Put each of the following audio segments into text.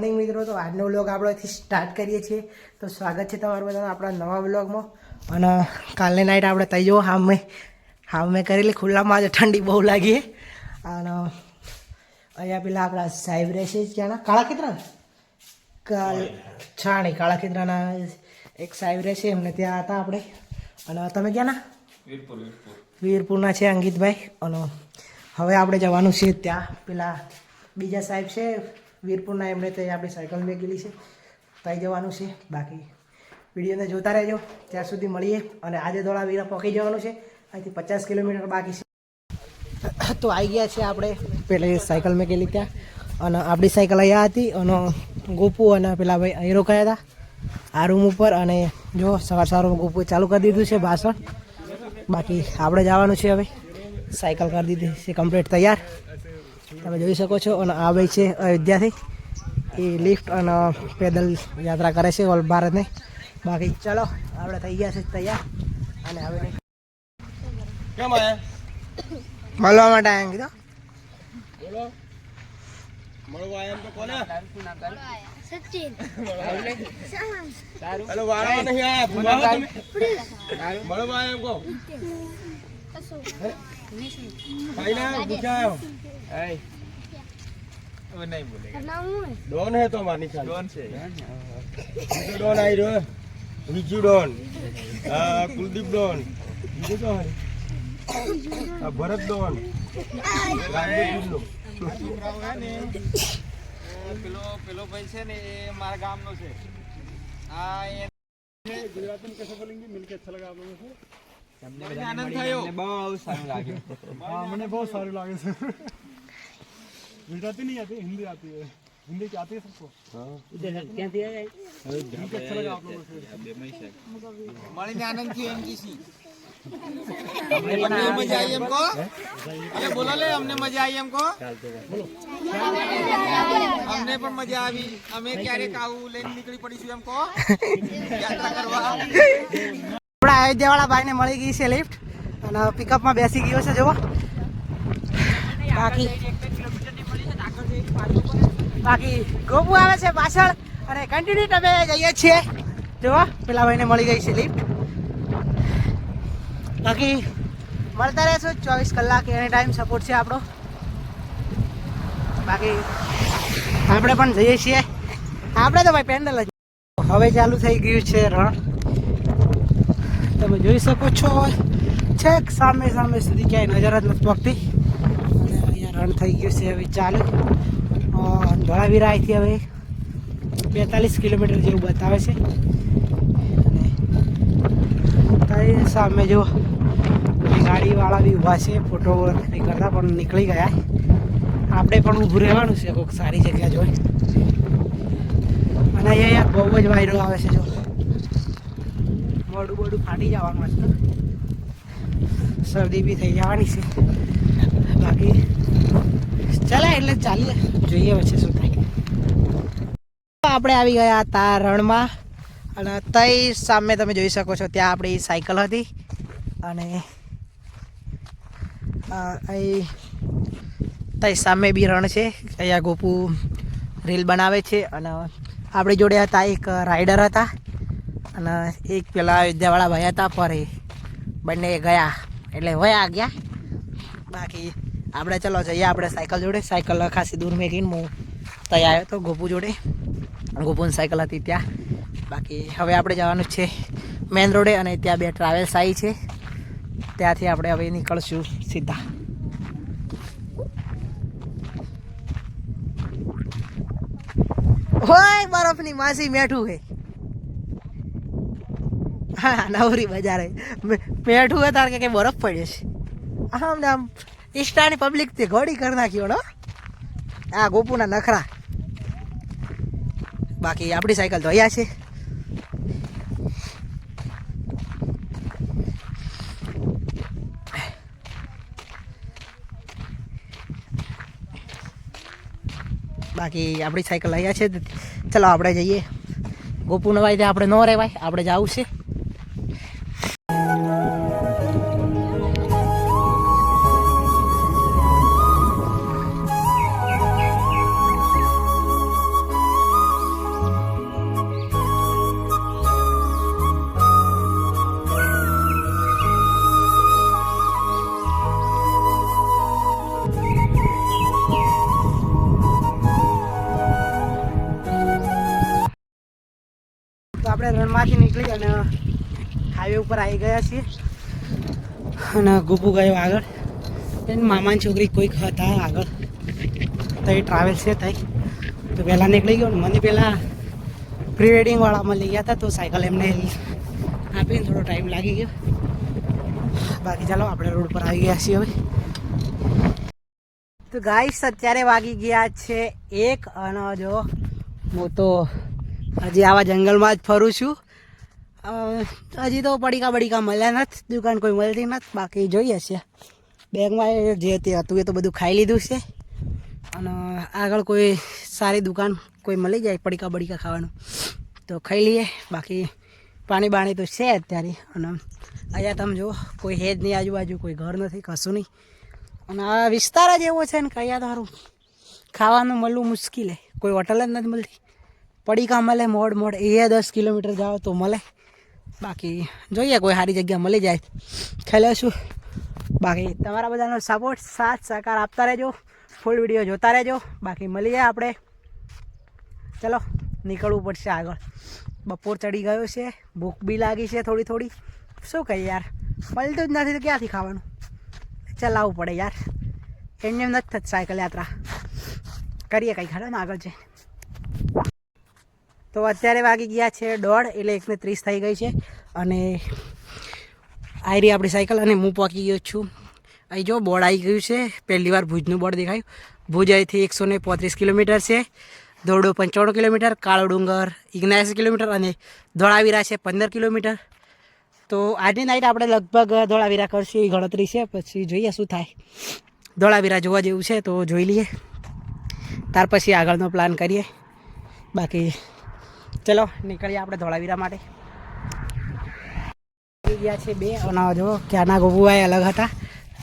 Morning મિત્રો તો આજનો બ્લોગ આપણે અહીંથી સ્ટાર્ટ કરીએ છીએ. તો સ્વાગત છે તમારું બધાનું આપણા નવા બ્લોગમાં અને કાલની નાઇટ આપણે તઈ જુઓ મેં હા મેં કરેલી ખુલ્લામાં આજે ઠંડી બહુ લાગી અને અહીંયા પેલા આપણા સાહેબ રહેશે ક્યાંના કાળા ખેતરા કાલ છાણી કાળા ખેતરાના એક સાહેબ રહેશે એમને ત્યાં હતા આપણે. અને તમે ક્યાંના? વીરપુરના છે અંકિતભાઈ. અને હવે આપણે જવાનું છે ત્યાં. પેલા બીજા સાહેબ છે વીરપુરના એમને ત્યાં આપણી સાયકલ મેકેલી છે. ત્યાં જવાનું છે. બાકી વિડીયોને જોતા રહેજો. ત્યાં સુધી મળીએ અને આજે ધોળાવીરા પહોંચી જવાનું છે. અહીંથી પચાસ કિલોમીટર બાકી છે. તો આવી ગયા છે આપણે. પેલી સાયકલ મેકેલી ત્યાં. અને આપણી સાયકલ અહીંયા હતી અને ગોપુ અને પેલા ભાઈ અહીં રોકાયા હતા. આ રૂમ ઉપર અને જો સવાર સવારમાં ગોપુ ચાલુ કરી દીધું છે ભાષણ. બાકી આપણે જવાનું છે હવે. સાયકલ કરી દીધી છે. કમ્પ્લીટ તૈયાર. તમે જોઈ શકો છો અને આ ભાઈ છે અયોધ્યાથી. એ લિફ્ટ અને પેદલ યાત્રા કરે છે ઓલ ભારતને. બાકી ચલો આપણે થઈ ગયા છે તૈયાર. અને હવે કેમ આયા? મળવા માટે આવ્યા કીધો. બોલો. મળવા આયા એમ તો કોને? સચિન. હેલો વાળા નહીં આયા. મળવા આયા એમ કહો ભાઈ ના પૂછાયો ડોન હે તો માની ખાલી. ડોન છે. બીજો ડોન આવી રહ્યો વિજુ ડોન આ કુલદીપ ડોન બીજો તો ભરત ડોન પેલો પેલો ભાઈ છે ને એ મારા ગામનો છે. આ એ મને આનંદ થયો બહુ સારું લાગ્યું हाँ मैंने बहुत सारे लागे से गुजराती नहीं आती हिंदी आती है हिंदी की आती है सबको મળીને આનંદ થયો એમ કીસી અમને મજા આવી એમ કહો એ બોલો લે અમને મજા આવી એમ કહો અમને પણ મજા આવી અમે ક્યારેક આવું લઈને નીકળી પડીશું એમ કહો યાત્રા કરવા આપણા અયોધ્યાવાળા ભાઈને મળી ગઈ છે લિફ્ટ અને પિકઅપમાં બેસી ગયો છે, જુઓ. બાકી બાકી ગોપુ આવે છે પાછળ અને કન્ટિન્યુ અમે જઈએ છીએ. જુઓ, પેલા ભાઈને મળી ગઈ છે લિફ્ટ બાકી મળતા રહેશું ચોવીસ કલાક, એની ટાઈમ સપોર્ટ છે આપણો. બાકી આપણે પણ જઈએ છીએ. આપણે તો ભાઈ પેન્ડલ જ. હવે ચાલુ થઈ ગયું છે રણ. તમે જોઈ શકો છો. છેક સામે સામે સુધી ક્યાંય નજર જ નથી પગતી અને અહીંયા રણ થઈ ગયું છે હવે ચાલે. ધોળાવીરા અહીંથી હવે બેતાલીસ કિલોમીટર જેવું બતાવે છે. અને સામે જો ગાડીવાળા બી ઊભા છે ફોટો નહીં કરતા, પણ નીકળી ગયા. આપણે પણ ઊભું રહેવાનું છે કોઈક સારી જગ્યા જોઈ. અને અહીંયા બહુ જ વાયરો આવે છે, જો. મોડું બોડું ફાટી જવાનું છે શરદી બી થઈ જવાની છે. બાકી ચાલે એટલે ચાલીએ. જોઈએ વચ્ચે શું થાય. આપણે આવી ગયા હતા રણમાં અને તઈ સામે તમે જોઈ શકો છો ત્યાં આપણી સાયકલ હતી. અને તઈ સામે બી રણ છે. અહીંયા ગોપુ રીલ બનાવે છે અને આપણી જોડે હતા એક રાઈડર હતા. અને એક પેલા અયોધ્યાવાળા ભાઈ હતા ફરી. બંને ગયા. એટલે વયા ગયા. બાકી આપણે ચલો જઈએ આપણે સાયકલ જોડે. સાયકલ ખાસી દૂર મેકીને હું ત્યાં આવ્યો હતો ગોપુ જોડે. ગોપુની સાયકલ હતી ત્યાં. બાકી હવે આપણે જવાનું છે મેન રોડે અને ત્યાં બે ટ્રાવેલ્સ આવી છે. ત્યાંથી આપણે હવે નીકળશું સીધા. હોય બરફની માસી મેઠું હે હા નવરી બજારે. હે તાર કે કે બરફ પડ્યો છે. આમ ને આમ ઇન્સ્ટાની પબ્લિક તે ઘોડી કરી નાખ્યો નો આ ગોપુના નખરા. બાકી આપણી સાયકલ તો અહીંયા છે. બાકી આપણી સાયકલ અહીંયા છે ચલો, આપણે જઈએ. ગોપુ નવાય આપણે ન રહેવાય, આપણે જવું છે. પર આવી ગયા છીએ. અને ગુપુ ગયો આગળ. એની મામાની છોકરી કોઈક હતા આગળ. તો એ ટ્રાવેલ છે તઈ. તો પહેલાં નીકળી ગયો ને મને પહેલાં પ્રી વેડિંગવાળામાં લઈ ગયા હતા, તો સાયકલ એમને આપીને થોડો ટાઈમ લાગી ગયો. બાકી ચાલો, આપણે રોડ પર આવી ગયા છીએ હવે. તો ગાઈસ અત્યારે વાગી ગયા છે એક, અને જો હું તો હજી આવા જંગલમાં જ ફરું છું. હજી તો પડીકા બડીકા મળ્યા નથી, દુકાન કોઈ મળતી નથી, બાકી જોઈએ છે. બેગમાં જે તે હતું એ તો બધું ખાઈ લીધું છે. અને આગળ કોઈ સારી દુકાન કોઈ મળી જાય પડીકા બડીકા ખાવાનું, તો ખાઈ લઈએ. બાકી પાણી બાણી તો છે અત્યારે. અને અહીંયા તમે જુઓ, કોઈ હેજ નહીં આજુબાજુ કોઈ ઘર નથી, કશું નહીં. અને આ વિસ્તાર જ એવો છે ને કે અહીંયા તારું ખાવાનું મળવું મુશ્કેલ કોઈ હોટલ જ નથી મળતી. પડીકા મળે, મોડ મોડ, એ દસ કિલોમીટર જાઓ તો મળે. બાકી જોઈએ કોઈ સારી જગ્યા મળી જાય. ખાઈ લઈશું બાકી તમારા બધાનો સપોર્ટ સાથ, સહકાર આપતા રહેજો. ફૂલ વીડિયો જોતા રહેજો. બાકી મળી જાય આપણે. ચલો, નીકળવું પડશે આગળ. બપોર ચડી ગયો છે. ભૂખ બી લાગી છે થોડી થોડી. શું કહીએ યાર? મળતું જ નથી તો ક્યાંથી ખાવાનું? ચલાવવું પડે યાર. એમને એમ નથી થતી સાયકલ યાત્રા. કરીએ કંઈ, ખરા ને આગળ છે તો અત્યારે વાગી ગયા છે દોઢ, એટલે એકને ત્રીસ થઈ ગઈ છે. અને આવી રહી આપણી સાયકલ અને હું પહોંચી ગયો છું. અહીં જો બોર્ડ આવી ગયું છે. પહેલી વાર ભુજનું બોર્ડ દેખાયું. ભુજ અહીંથી એકસો ને પોત્રીસ કિલોમીટર છે. ધોરડો પંચાણું કિલોમીટર, કાળો ડુંગર ઇગ્નાસી કિલોમીટર અને ધોળાવીરા છે પંદર કિલોમીટર. તો આજની નાઈટ આપણે લગભગ ધોળાવીરા કરશું એ ગણતરી છે. પછી જોઈએ શું થાય. ધોળાવીરા જોવા જેવું છે તો જોઈ લઈએ. ત્યાર પછી આગળનો પ્લાન કરીએ. બાકી ચલો, નીકળીએ આપણે ધોળાવીરા માટે. ગયા છે બે, અને જો ક્યાંના ગોપુભાઈ અલગ હતા,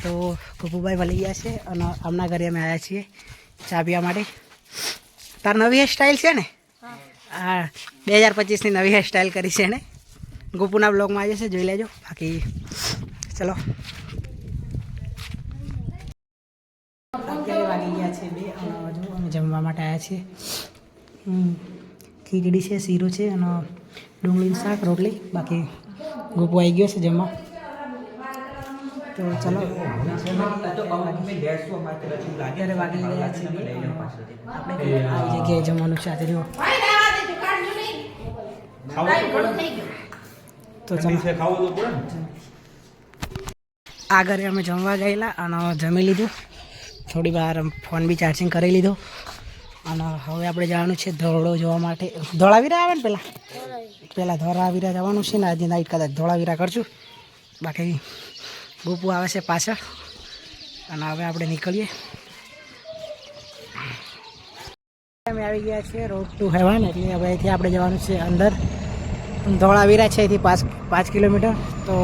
તો ગોપુભાઈ મળી ગયા છે, અને આમના ઘરે અમે આવ્યા છીએ ચા પીવા માટે. તાર નવી હેરસ્ટાઈલ છે ને? હા, બે હજાર પચીસની નવી હેરસ્ટાઈલ કરી છે એને. ગોપુના બ્લોગમાં આવી જશે, જોઈ લેજો. બાકી, ચલો. અત્યારે વાગી ગયા છે બે, અને હજુ અમે જમવા માટે આવ્યા છીએ. ખીચડી છે શીરો છે અને ડુંગળીનું શાક રોટલી. બાકી ગોપુ આવી ગયો છે જમવા. તો ચલો. અત્યારે વાગી ગયા છે. આપણે આવી જગ્યાએ જમવાનું છે આજે તો ચલો. આગળ અમે જમવા ગયેલા અને જમી લીધું. થોડી વાર ફોન બી ચાર્જિંગ કરી લીધો. અને હવે આપણે જવાનું છે ધોળો જોવા માટે. ધોળાવીરા આવે ને પહેલાં પહેલાં ધોળાવીરા જવાનું છે ને આજે નાઈટ કદાચ ધોળાવીરા કરશું. બાકી ગોપુ આવે છે પાછળ. અને હવે આપણે નીકળીએ. અમે આવી ગયા છીએ રોડ ટુ હેવન એટલે હવે અહીંથી આપણે જવાનું છે અંદર. ધોળાવીરા છે અહીંથી પાંચ પાંચ કિલોમીટર. તો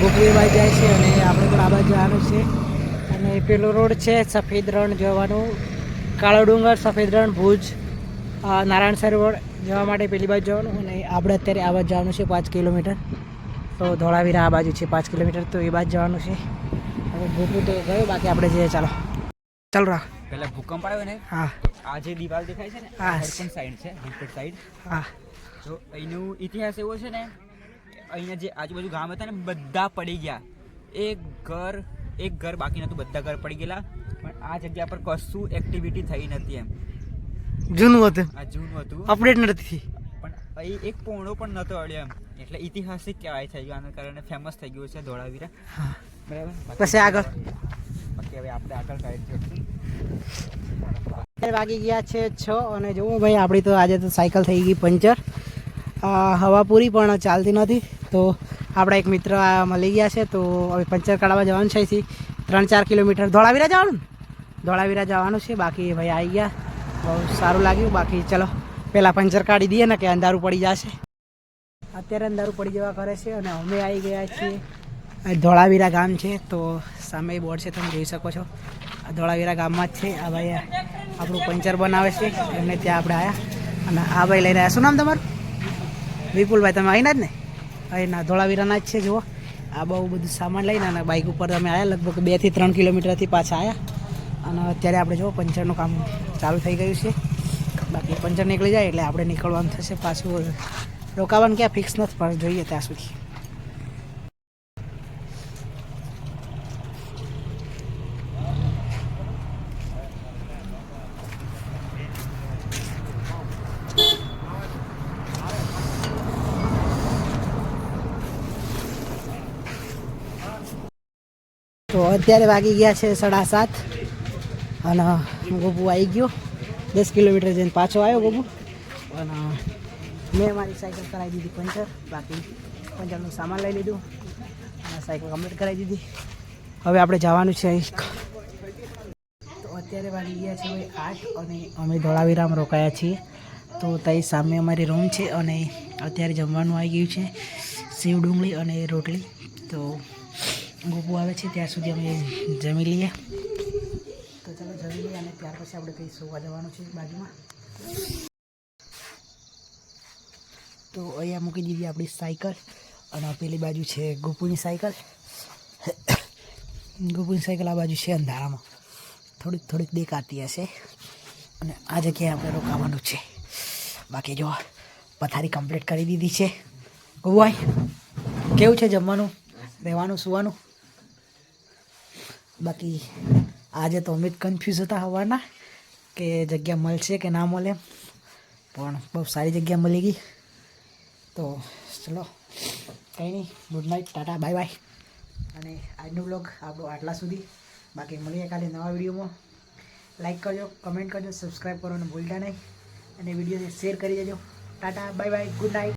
બાજુ જાય છે અને આપણે પણ આ બાજુ જવાનું છે. અને પેલો રોડ છે સફેદ રણ જવાનું. કાળો ડુંગર સફેદ રણ ભુજ નારાયણ સરોવર જવા માટે પેલી બાજુ જવાનું અને આપણે અત્યારે આ બાજુ જવાનું છે પાંચ કિલોમીટર. તો ધોળાવીરા આ બાજુ છે પાંચ કિલોમીટર તો એ બાજુ જવાનું છે. હવે ભૂખું તો ગયો બાકી આપણે જઈએ ચાલો. ચાલો રાહ પેલા ભૂકંપ આવ્યો ને હા. આ જે દિવાલ દેખાય છે ને હા. દર્પણ સાઈડ છે હિલપેટ સાઈડ હા. તો અહીંનું ઇતિહાસ એવો છે ને અહીંયા જે આજુબાજુ ગામ હતા ને બધા પડી ગયા. એક ઘર એક ઘર બાકી નહોતું બધા ઘર પડી ગયેલા. આ જગ્યા પર કશું એક્ટિવિટી થઈ નથી એમ. જૂનું હતું. આ જૂનું હતું. અપડેટ નથી પણ અહીં એક પોણો પણ નતો અડ્યો એમ. એટલે ઐતિહાસિક કહેવાય થઈ ગયું આના કારણે ફેમસ થઈ ગયું છે ધોળાવીરા. બરાબર? પછી આગળ. બાકી હવે આપણે આગળ સાઈડ વાગી ગયા છે છ અને જોવું ભાઈ આપણી તો આજે તો સાયકલ થઈ ગઈ પંચર. હવા પૂરી પણ ચાલતી નથી તો આપણા એક મિત્ર મળી ગયા છે તો હવે પંચર કાઢવા જવાનું છે ત્રણ ચાર કિલોમીટર. ધોળાવીરા જવાનું? ધોળાવીરા જવાનું છે. બાકી ભાઈ આવી ગયા. બહુ સારું લાગ્યું. બાકી ચલો પહેલાં પંચર કાઢી દઈએ ને કે અંધારું પડી જશે. અત્યારે અંધારું પડી જવા કરે છે અને અમે આવી ગયા છીએ. ધોળાવીરા ગામ છે, તો સામે બોર્ડ છે, તમે જોઈ શકો છો. ધોળાવીરા ગામમાં જ છે. આ ભાઈ આપણું પંચર બનાવે છે. એમને ત્યાં આપણે આવ્યા અને આ ભાઈ લઈને આવ્યા શું નામ તમારું? વિપુલભાઈ, તમે આવીને જ ને? અહીંના ધોળાવીરાના જ છે, જુઓ. આ બહુ બધું સામાન લઈને અને બાઇક ઉપર તમે આવ્યા લગભગ બેથી ત્રણ કિલોમીટરથી પાછા આવ્યા અને અત્યારે આપણે જો પંચરનું કામ ચાલુ થઈ ગયું છે. બાકી પંચર નીકળી જાય એટલે આપણે નીકળવાનું થશે પાછું રોકાવાનું ક્યાં? ફિક્સ નથી, પણ જોઈએ ત્યાં સુધી. તો અત્યારે વાગી ગયા છે સાડા સાત. અને ગોપુ આવી ગયો. દસ કિલોમીટર જઈને પાછો આવ્યો ગોપુ અને મેં મારી સાયકલ કરાવી દીધી પંચર, બાકી પંચરનું સામાન લઈ લીધું. અને સાયકલ કમ્પ્લીટ કરાવી દીધી. હવે આપણે જવાનું છે તો અત્યારે વાગી ગયા છે આઠ અને અમે ધોળાવીરામ રોકાયા છીએ. તો ત્યાં સામે અમારી રૂમ છે અને અત્યારે જમવાનું આવી ગયું છે. સેવ ડુંગળી અને રોટલી. તો ગોપુ આવે છે, ત્યાં સુધી અમે જમી લઈએ. તો ચાલો જમી લઈએ અને ત્યાર પછી આપણે કંઈ સુવા જવાનું છે બાજુમાં. તો અહીંયા મૂકી દીધી આપણી સાયકલ અને પેલી બાજુ છે ગોપુની સાયકલ. ગોપુની સાયકલ આ બાજુ છે અંધારામાં. થોડીક થોડીક દેખાતી હશે. અને આ જગ્યાએ આપણે રોકાવાનું છે. બાકી જો પથારી કમ્પ્લીટ કરી દીધી છે. ગોવાઈ, કેવું છે જમવાનું? રહેવાનું, સુવાનું? બાકી આજે તો અમે જ કન્ફ્યુઝ હતા હવાના કે જગ્યા મળશે કે ના મળે. પણ બહુ સારી જગ્યા મળી ગઈ. તો ચલો, કંઈ નહીં. Good night tata bye bye અને આજનો બ્લોગ આપણો આટલા સુધી. બાકી મળીએ કાલે નવા વિડીયોમાં. લાઇક કરજો કમેન્ટ કરજો સબસ્ક્રાઈબ કરવાનું ભૂલતા નહીં. અને વિડીયોને શેર કરી દેજો. Tata bye bye good night